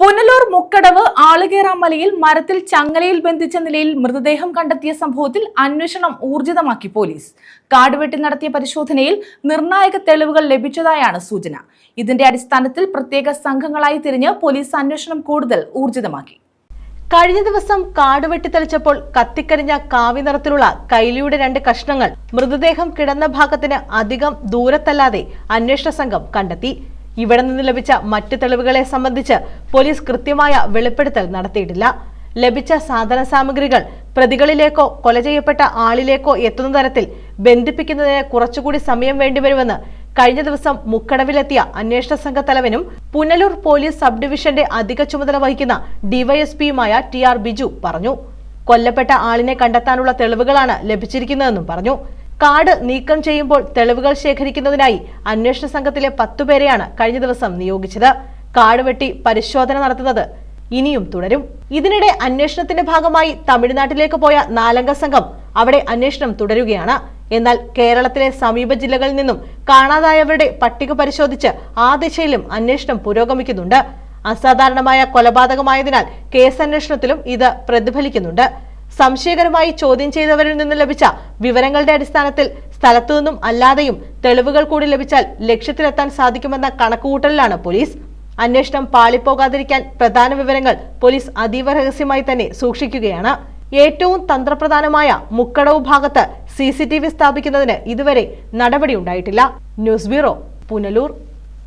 പുനലൂർ മുക്കടവ് ആളുകേറാമലയിൽ മരത്തിൽ ചങ്ങലയിൽ ബന്ധിച്ച നിലയിൽ മൃതദേഹം കണ്ടെത്തിയ സംഭവത്തിൽ അന്വേഷണം ഊർജിതമാക്കി പോലീസ്. കാടുവെട്ടി നടത്തിയ പരിശോധനയിൽ നിർണായക തെളിവുകൾ ലഭിച്ചതായാണ് സൂചന. ഇതിന്റെ അടിസ്ഥാനത്തിൽ പ്രത്യേക സംഘങ്ങളായി തിരിഞ്ഞ് പോലീസ് അന്വേഷണം കൂടുതൽ ഊർജിതമാക്കി. കഴിഞ്ഞ ദിവസം കാടുവെട്ടി തെളിച്ചപ്പോൾ കത്തിക്കരിഞ്ഞ കാവി നിറത്തിലുള്ള കൈലിയുടെ രണ്ട് കഷ്ണങ്ങൾ മൃതദേഹം കിടന്ന ഭാഗത്തിന് അധികം ദൂരത്തല്ലാതെ അന്വേഷണ സംഘം കണ്ടെത്തി. ഇവിടെ നിന്ന് ലഭിച്ച മറ്റ് തെളിവുകളെ സംബന്ധിച്ച് പോലീസ് കൃത്യമായ വെളിപ്പെടുത്തൽ നടത്തിയിട്ടില്ല. ലഭിച്ച സാധന സാമഗ്രികൾ പ്രതികളിലേക്കോ കൊല ചെയ്യപ്പെട്ട ആളിലേക്കോ എത്തുന്ന തരത്തിൽ ബന്ധിപ്പിക്കുന്നതിന് കുറച്ചുകൂടി സമയം വേണ്ടിവരുമെന്ന് കഴിഞ്ഞ ദിവസം മുക്കടവിലെത്തിയ അന്വേഷണ സംഘ തലവനും പുനലൂർ പോലീസ് സബ് ഡിവിഷന്റെ അധിക ചുമതല വഹിക്കുന്ന ഡിവൈഎസ്പിയുമായ ടി ആർ ബിജു പറഞ്ഞു. കൊല്ലപ്പെട്ട ആളിനെ കണ്ടെത്താനുള്ള തെളിവുകളാണ് ലഭിച്ചിരിക്കുന്നതെന്നും പറഞ്ഞു. കാട് നീക്കം ചെയ്യുമ്പോൾ തെളിവുകൾ ശേഖരിക്കുന്നതിനായി അന്വേഷണ സംഘത്തിലെ പത്തുപേരെയാണ് കഴിഞ്ഞ ദിവസം നിയോഗിച്ചത്. കാട് വെട്ടി പരിശോധന നടത്തുന്നത് ഇനിയും തുടരും. ഇതിനിടെ അന്വേഷണത്തിന്റെ ഭാഗമായി തമിഴ്നാട്ടിലേക്ക് പോയ നാലംഗ സംഘം അവിടെ അന്വേഷണം തുടരുകയാണ്. എന്നാൽ കേരളത്തിലെ സമീപ ജില്ലകളിൽ നിന്നും കാണാതായവരുടെ പട്ടിക പരിശോധിച്ച് ആ ദിശയിലും അന്വേഷണം പുരോഗമിക്കുന്നുണ്ട്. അസാധാരണമായ കൊലപാതകമായതിനാൽ കേസന്വേഷണത്തിലും ഇത് പ്രതിഫലിക്കുന്നുണ്ട്. സംശയകരമായി ചോദ്യം ചെയ്തവരിൽ നിന്ന് ലഭിച്ച വിവരങ്ങളുടെ അടിസ്ഥാനത്തിൽ സ്ഥലത്തു നിന്നും അല്ലാതെയും തെളിവുകൾ കൂടി ലഭിച്ചാൽ ലക്ഷ്യത്തിലെത്താൻ സാധിക്കുമെന്ന കണക്കുകൂട്ടലിലാണ് പോലീസ്. അന്വേഷണം പാളിപ്പോകാതിരിക്കാൻ പ്രധാന വിവരങ്ങൾ പോലീസ് അതീവ രഹസ്യമായി തന്നെ സൂക്ഷിക്കുകയാണ്. ഏറ്റവും തന്ത്രപ്രധാനമായ മുക്കടവ് ഭാഗത്ത് സി സ്ഥാപിക്കുന്നതിന് ഇതുവരെ നടപടിയുണ്ടായിട്ടില്ല. News bureau Punalur.